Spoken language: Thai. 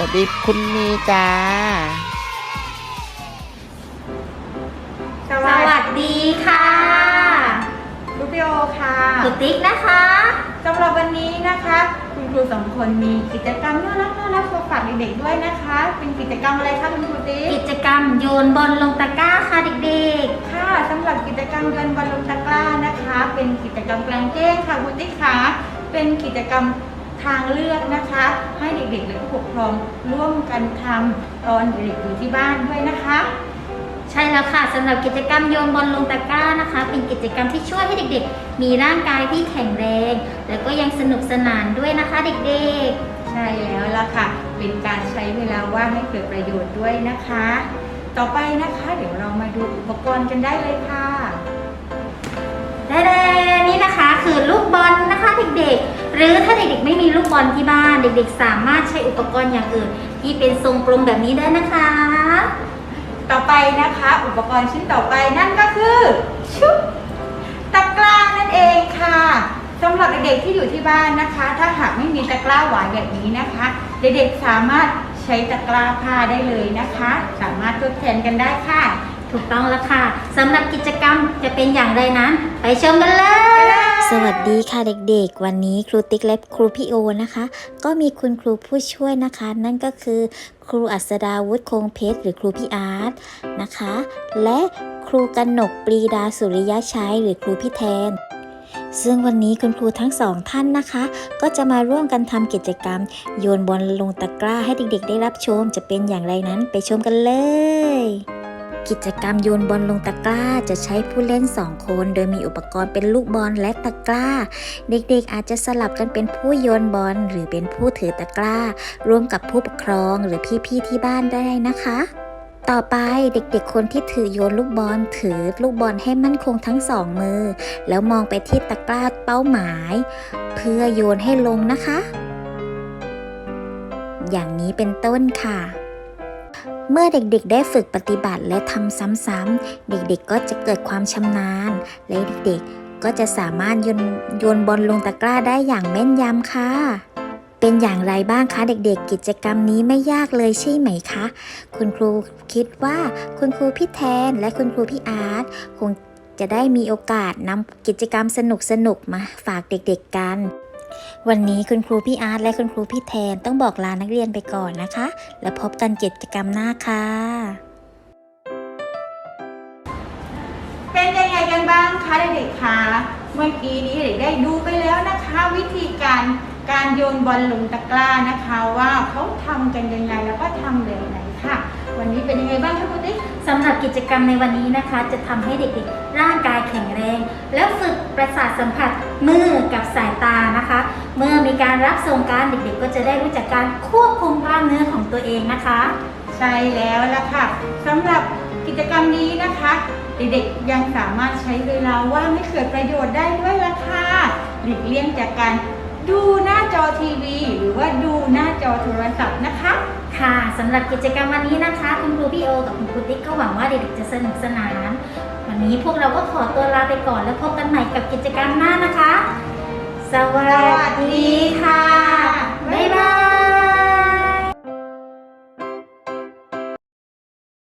วัสดีคุณนีจ้า สวัสดีค่ะลูกพี่โอค่ะครูติ๊กนะคะสำหรับวันนี้นะคะ คุณครูสองคนมีกิจกรรมน่ารักน่ารักมาฝากเด็กๆด้วยนะคะ เป็นกิจกรรมอะไรคะคุณครูติ๊กกิจกรรมโยนบอลลงตะกร้าค่ะเด็กค่ะสำหรับกิจกรรมเดินบอลลงตะกร้านะคะ เป็นกิจกรรมกลางแจ้งค่ะคุณติ๊กค่ะเป็นกิจกรรม ทางเลือกนะคะ ให้เด็กๆและผู้ปกครองร่วมกันทำตอนเด็กๆอยู่ที่บ้านด้วยนะคะๆใช่แล้วค่ะสำหรับกิจกรรมโยนบอลลงตะกร้านะคะ เป็นกิจกรรมที่ช่วยให้เด็กๆ มีร่างกายที่แข็งแรง แล้วก็ยังสนุกสนานด้วยนะคะเด็กใช่แล้วล่ะค่ะ เป็นการใช้เวลาว่างให้เกิดประโยชน์ด้วยนะคะ ต่อไปนะคะเดี๋ยวเรามาดูอุปกรณ์กันได้เลยค่ะๆได้ๆนี่นะคะคือลูกบอลนะคะเด็กๆ หรือถ้าเด็กๆไม่มีลูกบอลที่บ้านเด็กๆ สามารถใช้อุปกรณ์อย่างอื่น ที่เป็นทรงกลมแบบนี้ได้นะคะ ต่อไปนะคะ อุปกรณ์ชิ้นต่อไปนั่นก็คือชุบตะกร้านั่นเองค่ะสำหรับเด็กๆที่อยู่ที่บ้านนะคะ ถ้าหากไม่มีตะกร้าหวานแบบนี้นะคะ เด็กๆสามารถใช้ตะกร้าผ้าได้เลยนะคะ สามารถทดแทนกันได้ค่ะ ถูกต้องแล้วค่ะสำหรับกิจกรรมจะเป็นอย่างไรนั้น ไปชมกันเลย สวัสดีค่ะเด็กๆ วันนี้ครูติ๊กและครูพี่โอนะคะ ก็มีคุณครูผู้ช่วยนะคะ นั่นก็คือครูอัศดาวุฒิคงเพชรหรือครูพี่อาร์ตนะคะ และครูกันนกปรีดาสุริยะชัยหรือครูพี่แทน ซึ่งวันนี้คุณครูทั้งสองท่านนะคะ ก็จะมาร่วมกันทำกิจกรรม โยนบอลลงตะกร้าให้เด็กๆ ได้รับชมจะเป็นอย่างไรนั้นไปชมกันเลย กิจกรรมโยนบอลลงตะกร้าจะใช้ผู้เล่น 2 คน โดยมีอุปกรณ์เป็นลูกบอลและตะกร้า เด็กๆ อาจจะสลับกันเป็นผู้โยนบอล หรือเป็นผู้ถือตะกร้า ร่วมกับผู้ปกครองหรือพี่ๆที่บ้านได้นะคะ ต่อไปเด็กๆ คนที่ถือโยนลูกบอลถือลูกบอลให้มั่นคงทั้งสองมือ แล้วมองไปที่ตะกร้าเป้าหมาย เพื่อโยนให้ลงนะคะ อย่างนี้เป็นต้นค่ะ เมื่อเด็กๆ ได้ฝึกปฏิบัติและทำซ้ำๆ เด็กๆ ก็จะเกิดความชำนาญ และเด็กๆ ก็จะสามารถโยนโยนบอลลงตะกร้าได้อย่างแม่นยำค่ะ เป็นอย่างไรบ้างคะเด็กๆ กิจกรรมนี้ไม่ยากเลยใช่ไหมคะ คุณครูคิดว่าคุณครูพี่แทนและคุณครูพี่อาร์ตคงจะได้มีโอกาสนำกิจกรรมสนุกๆ มาฝากเด็กๆ กัน วันนี้คุณครูพี่อาร์ตและคุณครูพี่แทนต้องบอกลานักเรียนไปก่อนนะคะ แล้วพบกันกิจกรรมหน้าค่ะ เป็นยังไงกันบ้างคะเด็กๆคะเมื่อกี้นี้เด็กได้ดูไปแล้วนะคะ วิธีการการโยนบอลลงตะกร้านะคะ ว่าเขาทำกันยังไงแล้วก็ทำแบบไหนค่ะ วันนี้เป็นยังไงบ้างคะคุณติ๊ก สำหรับกิจกรรมในวันนี้นะคะ จะทำให้เด็กๆ ร่างกายแข็งแรง และฝึกประสาทสัมผัสมือกับสายตานะคะ เมื่อมีการรับส่งการเด็กๆ ก็จะได้รู้จักการควบคุมกล้ามเนื้อของตัวเองนะคะ ใช่แล้วล่ะค่ะสำหรับกิจกรรมนี้นะคะ เด็กๆยังสามารถใช้เวลาว่างให้เกิดประโยชน์ได้ด้วยล่ะค่ะหลีกเลี่ยงจากการดูหน้าจอทีวี หรือว่าดูหน้าจอโทรศัพท์นะคะ ค่ะสำหรับกิจกรรมวันนี้นะคะ คุณครูพี่โอ กับคุณครูติ๊กก็หวังว่าเด็กๆจะสนุกสนาน วันนี้พวกเราก็ขอตัวลาไปก่อนแล้วพบกันใหม่กับกิจกรรมหน้านะคะ สวัสดีค่ะ บ๊ายบาย